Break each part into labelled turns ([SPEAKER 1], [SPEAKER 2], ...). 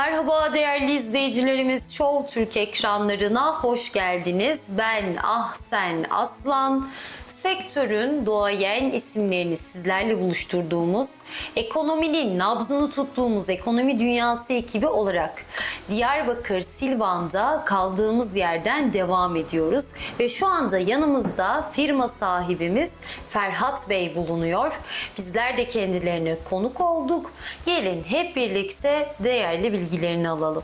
[SPEAKER 1] Merhaba değerli izleyicilerimiz Show Türk ekranlarına hoş geldiniz. Ben Ahsen Aslan. Sektörün doğayen isimlerini sizlerle buluşturduğumuz, ekonominin nabzını tuttuğumuz ekonomi dünyası ekibi olarak Diyarbakır Silvan'da kaldığımız yerden devam ediyoruz. Ve şu anda yanımızda firma sahibimiz Ferhat Bey bulunuyor. Bizler de kendilerine konuk olduk. Gelin hep birlikte değerli bilgilerini alalım.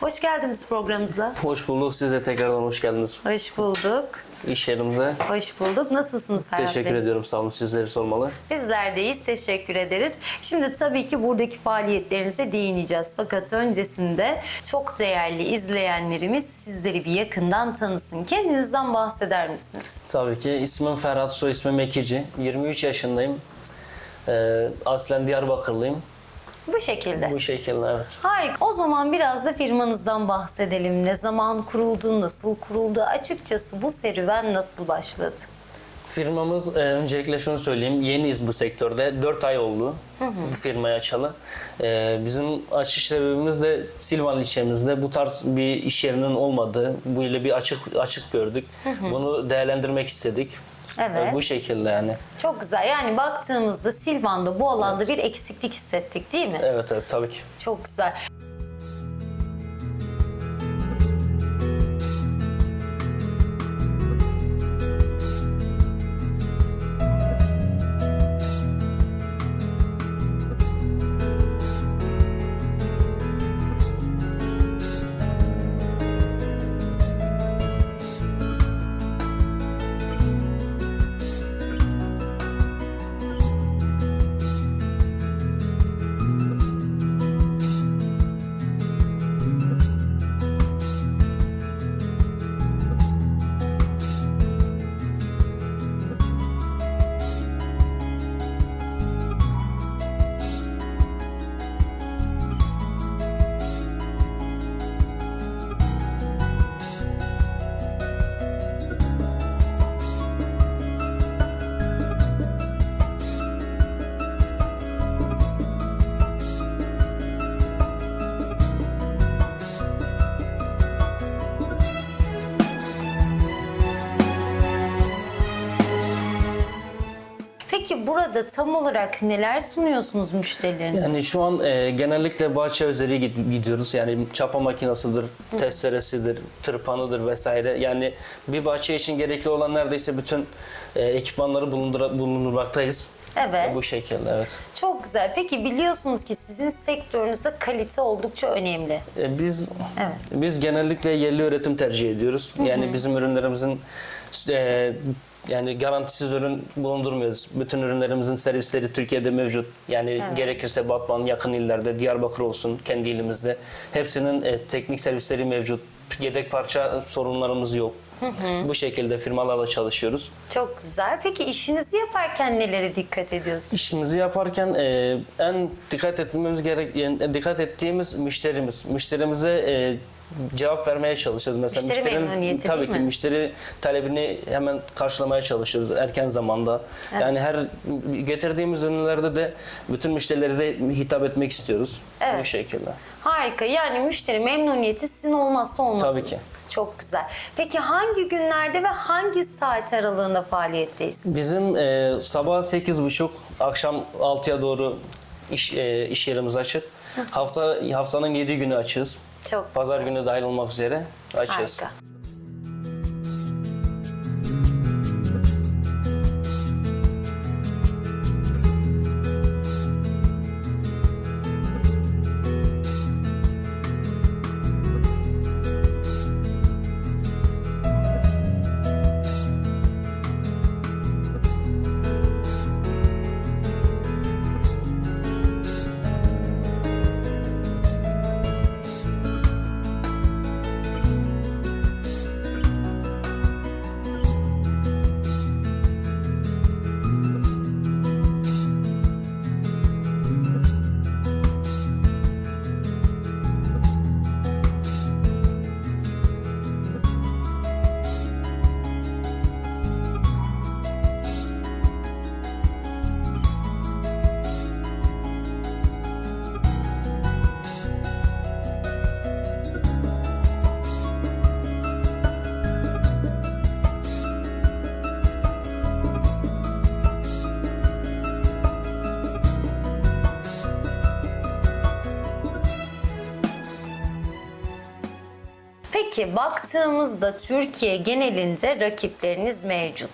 [SPEAKER 1] Hoş geldiniz programımıza.
[SPEAKER 2] Hoş bulduk. Siz de tekrardan hoş geldiniz
[SPEAKER 1] Hoş bulduk.
[SPEAKER 2] İş yerimize.
[SPEAKER 1] Hoş bulduk. Nasılsınız Ferhat
[SPEAKER 2] Teşekkür
[SPEAKER 1] Bey?
[SPEAKER 2] ediyorum. Sağ olun. Sizleri sormalı.
[SPEAKER 1] Bizler deyiz. Teşekkür ederiz. Şimdi tabii ki buradaki faaliyetlerinize değineceğiz. Fakat öncesinde çok değerli izleyenlerimiz sizleri bir yakından tanısın. Kendinizden bahseder misiniz?
[SPEAKER 2] Tabii ki. İsmim Ferhat, soy ismim Ekici. 23 yaşındayım. Ee, aslen Diyarbakırlıyım.
[SPEAKER 1] Bu şekilde.
[SPEAKER 2] Bu şekilde evet.
[SPEAKER 1] Harika. O zaman biraz da firmanızdan bahsedelim. Ne zaman kuruldu, nasıl kuruldu? Açıkçası bu serüven nasıl başladı?
[SPEAKER 2] Firmamız e, öncelikle şunu söyleyeyim. Yeniyiz bu sektörde. 4 ay oldu bu firmayı açalı. E, bizim açış sebebimiz de Silvan ilçemizde bu tarz bir iş yerinin olmadığı, bu ile bir açık açık gördük. Bunu değerlendirmek istedik.
[SPEAKER 1] Evet.
[SPEAKER 2] E, bu şekilde yani.
[SPEAKER 1] Çok güzel. Yani baktığımızda Silvan'da bu alanda bir eksiklik hissettik değil mi?
[SPEAKER 2] Evet evet tabii ki.
[SPEAKER 1] Çok güzel. Peki burada tam olarak neler sunuyorsunuz müşterilerinize?
[SPEAKER 2] Yani şu an e, genellikle bahçe gid- gidiyoruz. Yani çapa makinasıdır, testeresidir, tırpanıdır vesaire. Yani bir bahçe için gerekli olan neredeyse bütün e, ekipmanları bulundurmaktayız.
[SPEAKER 1] Evet.
[SPEAKER 2] Bu şekilde evet.
[SPEAKER 1] Çok güzel. Peki biliyorsunuz ki sizin sektörünüzde kalite oldukça önemli.
[SPEAKER 2] E, biz
[SPEAKER 1] Evet.
[SPEAKER 2] biz genellikle yerli üretim tercih ediyoruz. Yani bizim ürünlerimizin e, yani garantisiz ürün bulundurmuyoruz. Bütün ürünlerimizin servisleri Türkiye'de mevcut. Yani gerekirse Batman yakın illerde, Diyarbakır olsun kendi ilimizde. Hepsinin e, teknik servisleri mevcut. Yedek parça sorunlarımız yok. Bu şekilde firmalarla çalışıyoruz.
[SPEAKER 1] Çok güzel. Peki işinizi yaparken nelere dikkat ediyorsunuz?
[SPEAKER 2] İşimizi yaparken e, en dikkat etmemiz gerek yani dikkat ettiğimiz müşterimiz. Müşterimize e, cevap vermeye çalışıyoruz. Mesela
[SPEAKER 1] Müşteri memnuniyeti
[SPEAKER 2] tabii
[SPEAKER 1] değil
[SPEAKER 2] ki
[SPEAKER 1] mi?
[SPEAKER 2] müşteri talebini hemen karşılamaya çalışıyoruz erken zamanda. Yani her getirdiğimiz ürünlerde de bütün müşterilerimize hitap etmek istiyoruz.
[SPEAKER 1] Evet.
[SPEAKER 2] Bu şekilde.
[SPEAKER 1] Harika. Yani müşteri memnuniyeti sizin olmazsa olmazınız.
[SPEAKER 2] Tabii ki.
[SPEAKER 1] Çok güzel. Peki hangi günlerde ve hangi saat aralığında faaliyetteyiz?
[SPEAKER 2] Bizim e, sabah 8.30 akşam 6'ya doğru iş, e, iş yerimiz açık. Hafta haftanın 7 günü açığız.
[SPEAKER 1] Çok
[SPEAKER 2] Pazar günü dahil olmak üzere açığız.
[SPEAKER 1] Harika. Peki baktığımızda Türkiye genelinde rakipleriniz mevcut.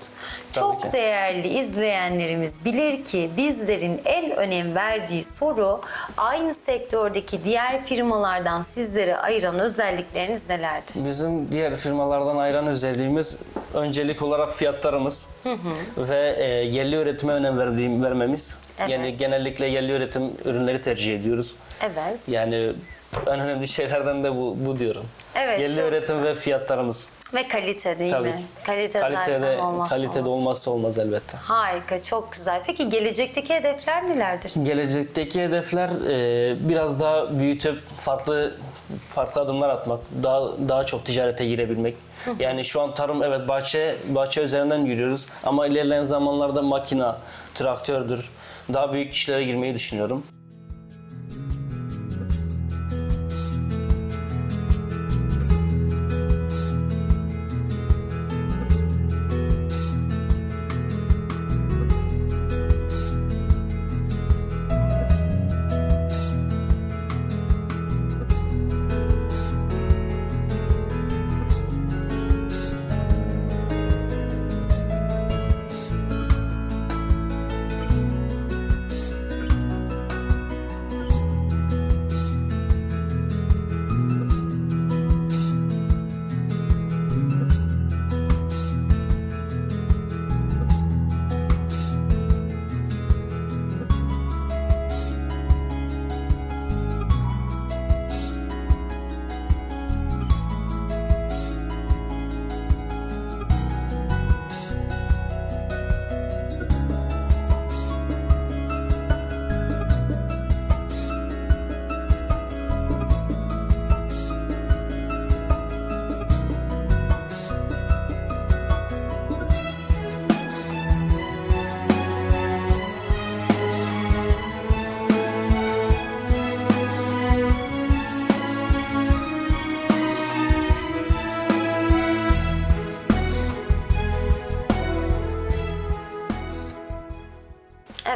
[SPEAKER 2] Tabii
[SPEAKER 1] Çok
[SPEAKER 2] ki.
[SPEAKER 1] değerli izleyenlerimiz bilir ki bizlerin en önem verdiği soru aynı sektördeki diğer firmalardan sizleri ayıran özellikleriniz nelerdir?
[SPEAKER 2] Bizim diğer firmalardan ayıran özelliğimiz öncelik olarak fiyatlarımız ve e, yerli üretime önem verdiğim, vermemiz.
[SPEAKER 1] Evet.
[SPEAKER 2] Yani genellikle yerli üretim ürünleri tercih ediyoruz.
[SPEAKER 1] Evet.
[SPEAKER 2] Yani en önemli şeylerden de bu, bu diyorum.
[SPEAKER 1] Evet,
[SPEAKER 2] Yerli
[SPEAKER 1] çok
[SPEAKER 2] üretim ve fiyatlarımız.
[SPEAKER 1] Ve kalite değil
[SPEAKER 2] Tabii
[SPEAKER 1] mi?
[SPEAKER 2] ki.
[SPEAKER 1] Kalite
[SPEAKER 2] kalitede,
[SPEAKER 1] olmazsa
[SPEAKER 2] kalitede
[SPEAKER 1] olmaz.
[SPEAKER 2] olmazsa olmaz elbette.
[SPEAKER 1] Harika, çok güzel. Peki gelecekteki hedefler nelerdir?
[SPEAKER 2] Gelecekteki hedefler e, biraz daha büyütüp farklı farklı adımlar atmak, daha daha çok ticarete girebilmek. Yani şu an tarım evet bahçe bahçe üzerinden yürüyoruz ama ilerleyen zamanlarda makina, traktördür. Daha büyük işlere girmeyi düşünüyorum.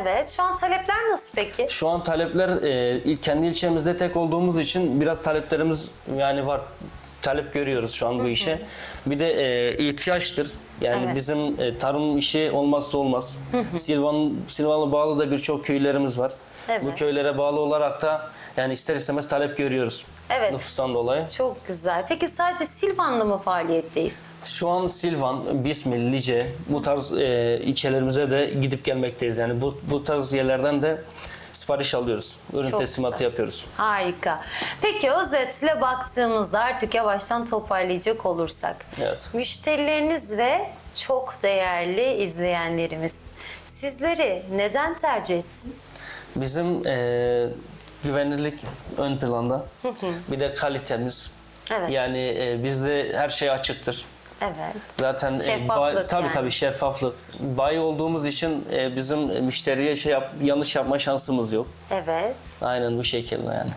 [SPEAKER 1] Evet, şu an talepler nasıl peki?
[SPEAKER 2] Şu an talepler e, kendi ilçemizde tek olduğumuz için biraz taleplerimiz yani var. Talep görüyoruz şu an bu işe. Bir de e, ihtiyaçtır. Yani
[SPEAKER 1] Evet.
[SPEAKER 2] bizim e, tarım işi olmazsa olmaz. Silvan Silvanlı bağlı da birçok köylerimiz var.
[SPEAKER 1] Evet.
[SPEAKER 2] Bu köylere bağlı olarak da yani ister istemez talep görüyoruz.
[SPEAKER 1] Evet.
[SPEAKER 2] Nüfustan dolayı.
[SPEAKER 1] Çok güzel. Peki sadece Silvan'da mı faaliyetteyiz?
[SPEAKER 2] Şu an Silvan, Bismil, Lice bu tarz e, ilçelerimize de gidip gelmekteyiz. Yani bu, bu tarz yerlerden de sipariş alıyoruz. Ürün
[SPEAKER 1] Çok
[SPEAKER 2] teslimatı
[SPEAKER 1] güzel.
[SPEAKER 2] yapıyoruz.
[SPEAKER 1] Harika. Peki özetle baktığımızda artık yavaştan toparlayacak olursak.
[SPEAKER 2] Evet.
[SPEAKER 1] Müşterileriniz ve çok değerli izleyenlerimiz sizleri neden tercih etsin?
[SPEAKER 2] Bizim e, güvenilirlik ön planda. Bir de kalitemiz.
[SPEAKER 1] Evet.
[SPEAKER 2] Yani e, bizde her şey açıktır.
[SPEAKER 1] Evet.
[SPEAKER 2] Zaten e,
[SPEAKER 1] Şeffaflık
[SPEAKER 2] bay- tabii
[SPEAKER 1] yani.
[SPEAKER 2] tabii şeffaflık. Bayi olduğumuz için e, bizim müşteriye şey yap, yanlış yapma şansımız yok.
[SPEAKER 1] Evet.
[SPEAKER 2] Aynen bu şekilde yani.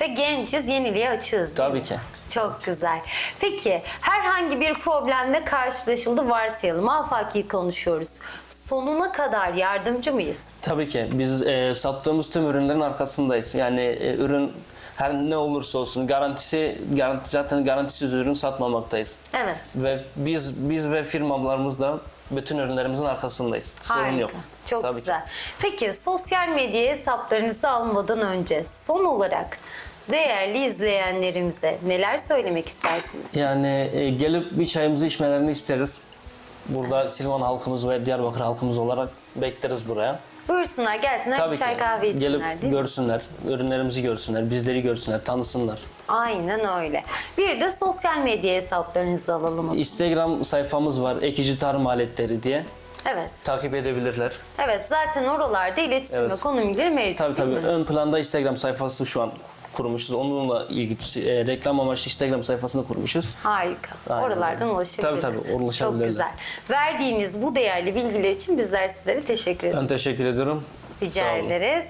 [SPEAKER 1] Ve genciz, yeniliğe açığız.
[SPEAKER 2] Tabii ki.
[SPEAKER 1] Çok güzel. Peki herhangi bir problemle karşılaşıldı varsayalım. Afaki konuşuyoruz. Sonuna kadar yardımcı mıyız?
[SPEAKER 2] Tabii ki biz e, sattığımız tüm ürünlerin arkasındayız. Yani e, ürün her ne olursa olsun garantisi garanti, zaten garantisiz ürün satmamaktayız.
[SPEAKER 1] Evet.
[SPEAKER 2] Ve biz biz ve firmalarımız da bütün ürünlerimizin arkasındayız. Sorun
[SPEAKER 1] Harika.
[SPEAKER 2] yok.
[SPEAKER 1] Çok
[SPEAKER 2] Tabii ki.
[SPEAKER 1] güzel. Peki sosyal medya hesaplarınızı almadan önce son olarak değerli izleyenlerimize neler söylemek istersiniz?
[SPEAKER 2] Yani e, gelip bir çayımızı içmelerini isteriz. Burada Silvan halkımız ve Diyarbakır halkımız olarak bekleriz buraya.
[SPEAKER 1] Buyursunlar gelsinler
[SPEAKER 2] Tabii
[SPEAKER 1] bir çay
[SPEAKER 2] ki.
[SPEAKER 1] kahve içsinler
[SPEAKER 2] Gelip
[SPEAKER 1] değil mi?
[SPEAKER 2] görsünler, ürünlerimizi görsünler, bizleri görsünler, tanısınlar.
[SPEAKER 1] Aynen öyle. Bir de sosyal medya hesaplarınızı alalım. o zaman.
[SPEAKER 2] Instagram sayfamız var, Ekici Tarım Aletleri diye.
[SPEAKER 1] Evet.
[SPEAKER 2] Takip edebilirler.
[SPEAKER 1] Evet zaten oralarda iletişim
[SPEAKER 2] Evet.
[SPEAKER 1] ve konum bilgileri mevcut
[SPEAKER 2] Tabii
[SPEAKER 1] değil
[SPEAKER 2] tabii.
[SPEAKER 1] mi?
[SPEAKER 2] Ön planda Instagram sayfası şu an kurmuşuz. Onunla ilgili e, reklam amaçlı Instagram sayfasını kurmuşuz.
[SPEAKER 1] Harika.
[SPEAKER 2] Aynen
[SPEAKER 1] Oralardan ulaşabilirler.
[SPEAKER 2] Tabii tabii, ulaşabilirler.
[SPEAKER 1] Çok güzel. Verdiğiniz bu değerli bilgiler için bizler sizlere teşekkür ederiz.
[SPEAKER 2] Ben teşekkür ediyorum.
[SPEAKER 1] Rica ederiz.